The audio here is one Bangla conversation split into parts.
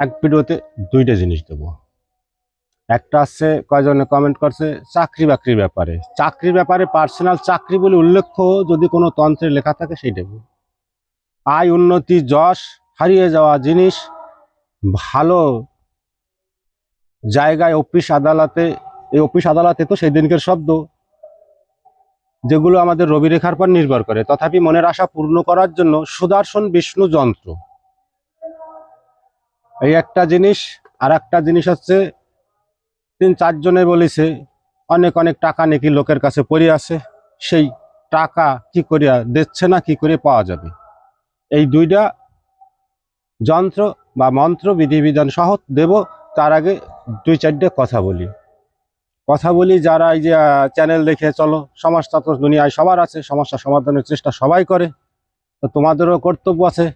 এক ভিডিওতে দুইটা জিনিস দেবো। একটা আছে, কয়জনে কমেন্ট করছে, চাকরি বাকরির ব্যাপারে। চাকরির ব্যাপারে পার্সোনাল চাকরি বলে উল্লেখ্য, যদি কোনো তন্ত্রে লেখা থাকে সেই দেব। আয়, উন্নতি, যশ, হারিয়ে যাওয়া জিনিস, ভালো জায়গায় অফিস আদালতে, এই অফিস আদালতে তো সেই দিনকের শব্দ, যেগুলো আমাদের রবি রেখার পর নির্ভর করে। তথাপি মনের আশা পূর্ণ করার জন্য সুদর্শন বিষ্ণু যন্ত্র। এই একটা জিনিস, আর একটা জিনিস হচ্ছে, তিন চারজনে বলেছে, অনেক অনেক টাকা নাকি লোকের কাছে পড়ে আছে, সেই টাকা কি করিয়া দিচ্ছে না, কি করে পাওয়া যাবে? এই দুইটা যন্ত্র বা মন্ত্র, বিধিবিধান সহ দেব, তার আগে দুই চারটে কথা বলি। কথা বলি যারা এই যে চ্যানেল দেখে চলো সমস্যা তো দুনিয়ায় সবার আছে, সমস্যা সমাধানের চেষ্টা সবাই করে, তো তোমাদেরও কর্তব্য আছে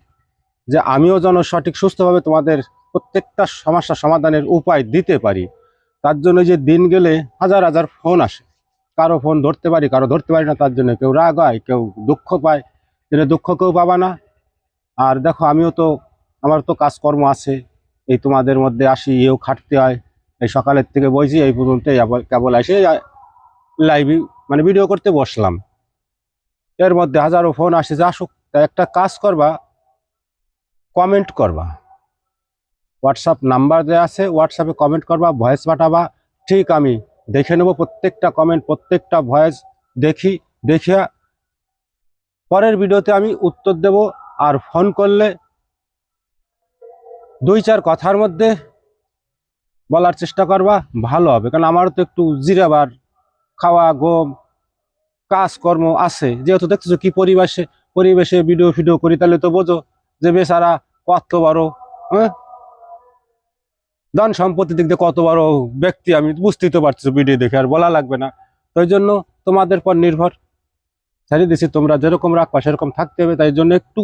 যে আমিও যেন সঠিক সুস্থভাবে তোমাদের প্রত্যেকটা সমস্যা সমাধানের উপায় দিতে পারি, তার জন্য যে দিন গেলে হাজার হাজার ফোন আসে। কারও ফোন ধরতে পারি, কারও ধরতে পারি না, তার জন্য কেউ রাগ হয়, কেউ দুঃখ পায়। এটা দুঃখ কেউ পাবা না। আর দেখো, আমিও তো, আমার তো কাজকর্ম আছে। এই তোমাদের মধ্যে আসি, এও খাটতে হয়। এই সকালের থেকে বইছি, এই পর্যন্ত কেবল এসে লাইভে মানে ভিডিও করতে বসলাম। এর মধ্যে হাজারো ফোন আসে, যে আসুক, তা একটা কাজ করবা কমেন্ট করবা। হোয়াটসঅ্যাপ নাম্বার দেওয়া আছে হোয়াটসঅ্যাপে কমেন্ট করবা ভয়েস পাঠাবা। ঠিক আমি দেখে নেব প্রত্যেকটা কমেন্ট প্রত্যেকটা ভয়েস দেখি, দেখিয়া পরের ভিডিওতে আমি উত্তর দেব আর ফোন করলে দুই চার কথার মধ্যে বলার চেষ্টা করবা, ভালো হবে। কারণ আমারও তো একটু জিরাবার খাওয়া গম কাজকর্ম আছে। যেহেতু দেখতেছো কি পরিবেশে পরিবেশে ভিডিও ফিডিও করি, তাহলে তো বোঝো যে বেচারা কত বড় হ্যাঁ? ধন সম্পত্তির দিক দিয়ে কত বড় ব্যক্তি, আমি বুঝতেই তো পারছি ভিডিও দেখে, আর বলা লাগবে না। তো এই জন্য তোমাদের পর নির্ভর। ছাড়িয়ে দিছি, তোমরা যেরকম রাখবা, সেরকম থাকতে হবে। তাই জন্য একটু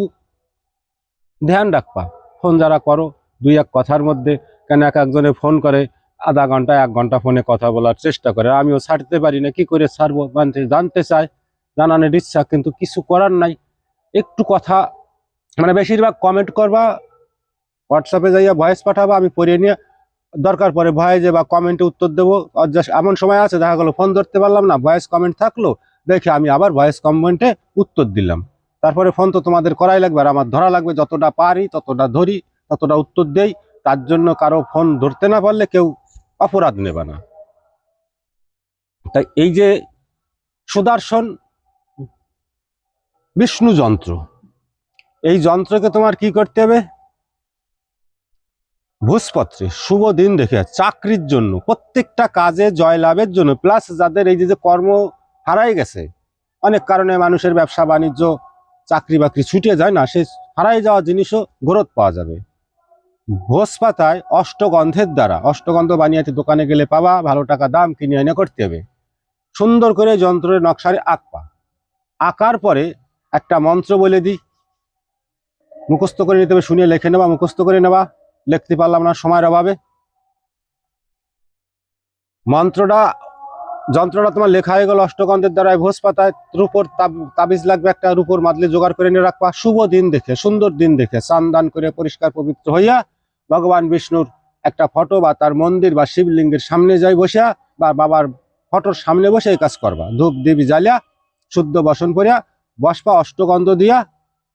ধ্যান রাখবা। ফোন যারা করো, দুই এক কথার মধ্যে কেন এক একজনে ফোন করে, আধা ঘণ্টা, এক ঘণ্টা ফোনে কথা বলার চেষ্টা করে। আমিও ছাড়তে পারি না, কি করে ছাড়বো? জানতে চাই জানানোর ইচ্ছা, কিন্তু কিছু করার নাই। একটু কথা মানে বেশিরভাগ কমেন্ট করবা হোয়াটসঅ্যাপে যাইয়া ভয়েস পাঠাবা, আমি পড়িয়ে নিয়ে দরকার পরে ভয়েসে বা কমেন্টে উত্তর দেবো। এমন সময় আছে, দেখা গেলো ফোন ধরতে পারলাম না ভয়েস কমেন্ট থাকল, দেখে আমি আবার ভয়েস কমেন্টে উত্তর দিলাম। তারপরে ফোন তো তোমাদের করাই লাগবে, আর আমার ধরা লাগবে, যতটা পারি, ততটা ধরি, ততটা উত্তর দেই। তার জন্য কারও ফোন ধরতে না পারলে কেউ অপরাধ নেবে না। তাই এই যে সুদর্শন বিষ্ণু যন্ত্র এই যন্ত্রকে তোমার কি করতে হবে? ভূষপত্রে শুভ দিন দেখে, চাকরির জন্য, প্রত্যেকটা কাজে জয়লাভের জন্য প্লাস যাদের এই যে কর্ম হারাই গেছে, অনেক কারণে মানুষের ব্যবসা, বাণিজ্য, চাকরি বাকরি ছুটে যায় না সে হারাই যাওয়া জিনিসও গ্রোথ পাওয়া যাবে। ভোজ পাতায় অষ্টগন্ধের দ্বারা, অষ্টগন্ধ বানিয়াতে দোকানে গেলে পাওয়া ভালো টাকা দাম কিনে এনে করতে হবে। সুন্দর করে যন্ত্রের নকশারে আঁকবা আঁকার পরে একটা মন্ত্র বলে দিই মুখস্থ করে নিতে হবে, শুনিয়ে লিখে নেবা, মুখস্থ করে নেবা। লিখতে পারলাম না, সময়ের অভাবে। মন্ত্রটা, যন্ত্রটা তোমার লেখা হয়ে গেল অষ্টগন্ধের দ্বারা ভোজ পাতায়। রূপর তাবিজ লাগবে একটা রূপর মাদলি জোগাড় করে নিয়ে রাখবা। শুভ দিন দেখে, সুন্দর দিন দেখে, স্নান করে পরিষ্কার পবিত্র হইয়া ভগবান বিষ্ণুর একটা ফটো বা তার মন্দির বা শিবলিঙ্গের সামনে যাই বসিয়া বা বাবার ফটোর সামনে বসে এই কাজ করবা। ধূপ, দেবী জ্বালিয়া শুদ্ধ বসন করিয়া বসপা অষ্টগন্ধ দিয়া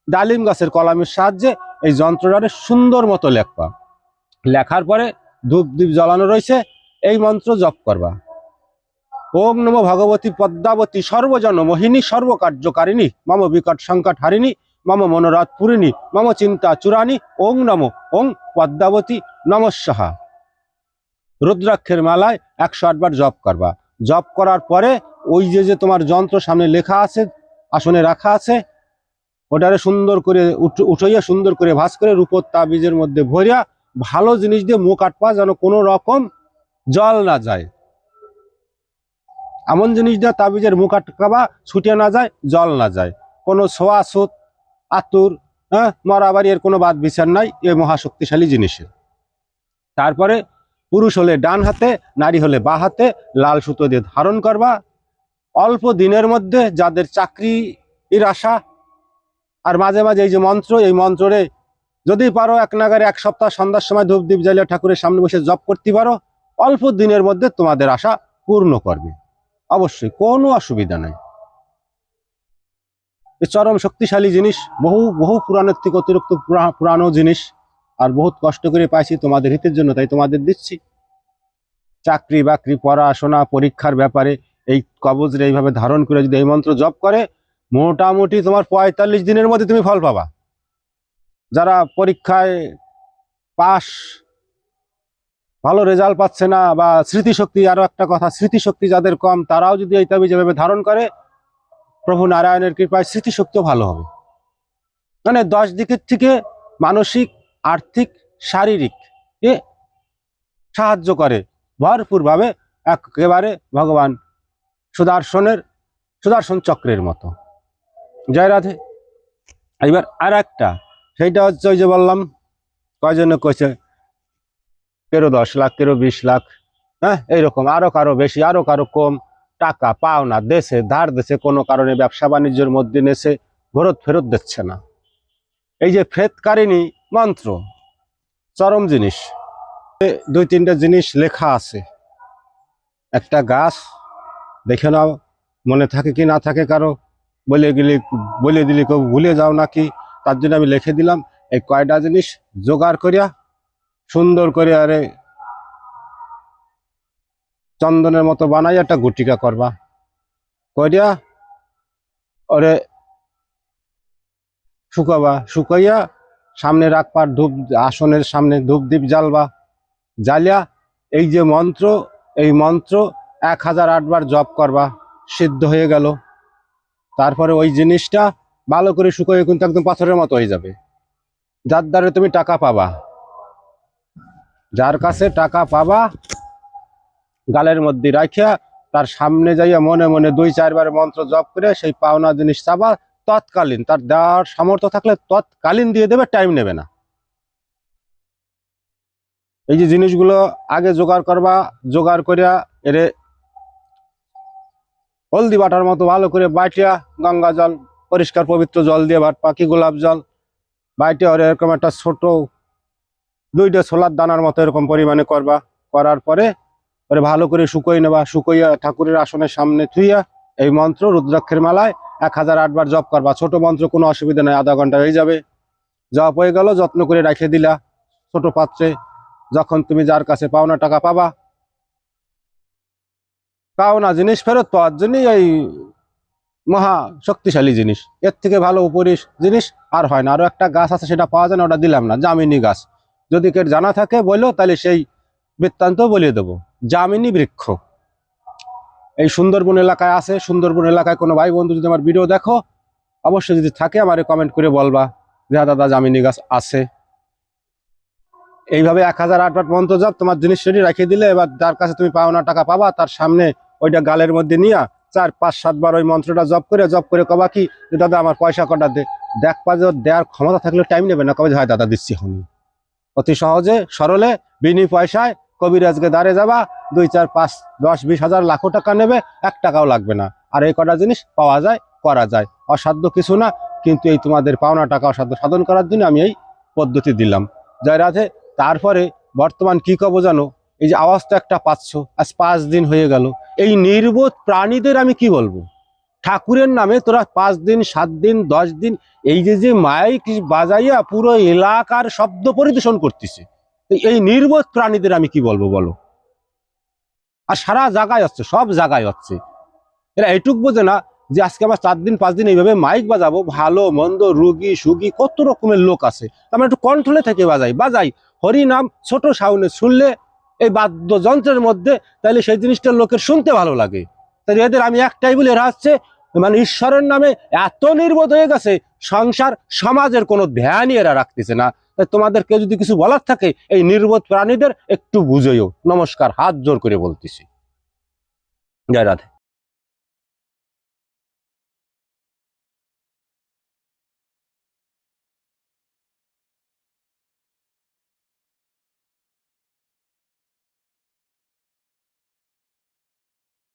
ডালিম গাছের কলামের সাহায্যে এই যন্ত্রটারে সুন্দর মতো লেখবা। লেখার পরে ধূপ দ্বীপ জ্বালানো রয়েছে, এই মন্ত্র জপ করবা। ওম নম ভগবতী পদ্মাবতী সর্বজন মোহিনী সর্বকার্যকারিণী মম বিকট সংকট হারিণী মম মনোরথ পুরিণী মম চিন্তা চূড়ানি ওং নম ওং পদ্মাবতী নমস্যাহা রুদ্রাক্ষের মালায় একশো আটবার জপ করবা। জপ করার পরে ওই যে যে তোমার যন্ত্র সামনে লেখা আছে, আসনে রাখা আছে ওটারে সুন্দর করে উঠ- উঠাইয়া সুন্দর করে ভাস করে রূপোর তাবিজের মধ্যে ভরিয়া ভালো জিনিস দিয়ে মুখ আটপা যেন কোনো রকম জল না যায়। এমন জিনিস দিয়ে তাবিজের মুখ আটকাবা ছুটে না যায়, জল না যায়। কোনো ছোয়া সুত আতুর হ্যাঁ মরাবাড়ি এর কোনো বাদ বিচার নাই এ মহাশক্তিশালী জিনিসের তারপরে পুরুষ হলে ডান হাতে, নারী হলে বা হাতে লাল সুতো দিয়ে ধারণ করবা। অল্প দিনের মধ্যে যাদের চাকরির আশা আর মাঝে মাঝে এই যে মন্ত্র, এই মন্ত্রে যদি পারো এক নাগারে এক সপ্তাহ সন্ধ্যার সময় ধূপ দ্বীপ জ্বালিয়ে ঠাকুরের সামনে বসে জপ করতে পারো, অল্প দিনের মধ্যে তোমাদের আশা পূর্ণ করবে। অবশ্যই কোনো অসুবিধা নাই। চরম শক্তিশালী জিনিস, বহু বহু পুরাণের থেকে অতিরিক্ত পুরা- পুরানো জিনিস, আর বহুত কষ্ট করে পাইছি তোমাদের হিতের জন্য, তাই তোমাদের দিচ্ছি। চাকরি বাকরি, পড়াশোনা, পরীক্ষার ব্যাপারে এই কবজরে এইভাবে ধারণ করে যদি এই মন্ত্র জপ করে মোটামুটি তোমার পঁয়তাল্লিশ দিনের মধ্যে তুমি ফল পাবা। যারা পরীক্ষায় পাস ভালো রেজাল্ট পাচ্ছে না বা স্মৃতিশক্তি আরও একটা কথা, স্মৃতিশক্তি যাদের কম, তারাও যদি এই এভাবে ধারণ করে, প্রভু নারায়ণের কৃপায় স্মৃতিশক্তিও ভালো হবে। মানে দশ দিকের থেকে মানসিক, আর্থিক, শারীরিক, এ, সাহায্য করে ভরপুরভাবে, একেবারে ভগবান সুদর্শনের, সুদর্শন চক্রের মতো। জয় রাধে। এবার আর একটা সেইটা হচ্ছে ওই যে বললাম, কয়জনে কইছে তেরো দশ লাখ তেরো বিশ লাখ হ্যাঁ এইরকম, আরও কারও বেশি, আরও কারও কম, টাকা পাও না দেশে, ধার দেশে, কোনো কারণে ব্যবসা বাণিজ্যের মধ্যে নেছে ভরত ফেরত দিচ্ছে না। এই যে ফ্রেতকারিণী মন্ত্র, চরম জিনিস। দুই তিনটা জিনিস লেখা আছে। একটা গাছ, দেখে নাও, মনে থাকে কি না থাকে কারও বলে গেলে, বলে দিলে কেউ ভুলে যাও নাকি? তার জন্য আমি লিখে দিলাম, এই কয়টা জিনিস জোগাড় করিয়া, সুন্দর করে আরে চন্দনের মতো বানাই, একটা গুটিকা করবা। করিয়া ওরে শুকাবা, শুকাইয়া সামনে রাখবার ধূপ, আসনের সামনে ধূপ দ্বীপ জ্বালবা। জ্বালিয়া এই যে মন্ত্র, এই মন্ত্র এক হাজার আটবার জপ করবা, সিদ্ধ হয়ে গেল। তারপরে ওই জিনিসটা ভালো করে শুকোয় কিন্তু একদম পাথরের মতো হয়ে যাবে। যার দ্বারা তুমি টাকা পাবা। যার কাছে টাকা পাবা, গালের মধ্যে রাখিয়া তার সামনে যাইয়া মনে মনে দুই চারবার মন্ত্র জপ করে সেই পাওনা জিনিস চাবা, তৎকালীন। তার দেওয়ার সামর্থ্য থাকলে তৎকালীন দিয়ে দেবে টাইম নেবে না। এই যে জিনিসগুলো আগে জোগাড় করবা, জোগাড় করিয়া এরে হলদি বাটার মতো ভালো করে বাইটিয়া গঙ্গা জল, পরিষ্কার পবিত্র জল দিয়ে বাট পাখি গোলাপ জল, বাইটে ওর এরকম একটা ছোট দুইটা ছোলার দানার মতো এরকম পরিমাণে করবা। করার পরে ওরে ভালো করে শুকোই নেবা, শুকোইয়া ঠাকুরের আসনের সামনে থুইয়া এই মন্ত্র রুদ্রাক্ষের মালায় এক হাজার আটবার জপ করবা। ছোট মন্ত্র কোনো অসুবিধা নাই, আধা ঘণ্টা হয়ে যাবে। জপ হয়ে গেল, যত্ন করে রেখে দিলা ছোট পাত্রে। যখন তুমি যার কাছে পাওনা টাকা পাবা পাওনা জিনিস ফেরত পাওয়ার জন্যই এই মহা শক্তিশালী জিনিস। এর থেকে ভালো উপরি জিনিস আর হয় না। আরও একটা গাছ আছে, সেটা পাওয়া যায় না, ওটা দিলাম না। জামিনী গাছ। যদি কেউ জানা থাকে বলল তাহলে সেই বৃত্তান্ত বলিয়ে দেবো। জামিনী বৃক্ষ। এই সুন্দরবন এলাকায় আছে। সুন্দরবন এলাকায় কোনো ভাই বন্ধু যদি আমার ভিডিও দেখো, অবশ্যই যদি থাকে, আমারে কমেন্ট করে বলবা যে হ্যাঁ দাদা জামিনী গাছ আছে। এইভাবে এক হাজার আট আটবার মন্ত্র জপ তোমার জিনিস রেডি রাখিয়ে দিলে এবার যার কাছে তুমি পাওনা টাকা পাবা, তার সামনে ওইটা গালের মধ্যে নিয়া চার, পাঁচ সাতবার ওই মন্ত্রটা জব করে জব করে কবা কি, যে দাদা আমার পয়সা কটা দে। দেখ পা দেওয়ার ক্ষমতা থাকলে টাইম নেবে না, কবে হয় দাদা, দিচ্ছি হনি অতি সহজে, সরলে, বিনি পয়সায় কবিরাজকে দাঁড়ে যাবা, দুই, চার, পাঁচ, দশ, বিশ হাজার, লাখো টাকা নেবে, এক টাকাও লাগবে না। আর এই কটা জিনিস পাওয়া যায়, করা যায়। অসাধ্য কিছু না, কিন্তু এই তোমাদের পাওনা টাকা অসাধ্য সাধন করার জন্য আমি এই পদ্ধতি দিলাম। জয় রাধে তারপরে বর্তমান কি কব জানো? এই যে আওয়াজ তো একটা পাচ্ছ, আজ পাঁচ দিন হয়ে গেল। এই নির্বোধ প্রাণীদের আমি কি বলব? ঠাকুরের নামে তোরা পাঁচ দিন, সাত দিন, দশ দিন, এই যে যে মাইক বাজাইয়া পুরো এলাকার শব্দ পরিদূষণ করতেছে এই নির্বোধ প্রাণীদের আমি কি বলব বলো? আর সারা জায়গায় হচ্ছে, সব জায়গায় হচ্ছে। এরা এটুক বোঝে না যে আজকে আমার চার দিন, পাঁচ দিন এইভাবে মাইক বাজাবো, ভালো, মন্দ, রুগী, সুগী, কত রকমের লোক আছে। আমরা একটু কন্ট্রোলে থেকে বাজাই। বাজাই। হরি নাম, ছোট সাউনে শুনলে এই বাদ্যযন্ত্রের মধ্যে তাহলে সেই জিনিসটা লোকের শুনতে ভালো লাগে। তাই এদের আমি একটাই বলে, এরা হচ্ছে মানে ঈশ্বরের নামে এত নির্বোধ হয়ে গেছে, সংসার, সমাজের কোনো ধ্যানই এরা রাখতেছে না। তাই তোমাদেরকে যদি কিছু বলার থাকে, এই নির্বোধ প্রাণীদের একটু বুঝেও নমস্কার, হাত জোর করে বলতেছি। জয় রাধে।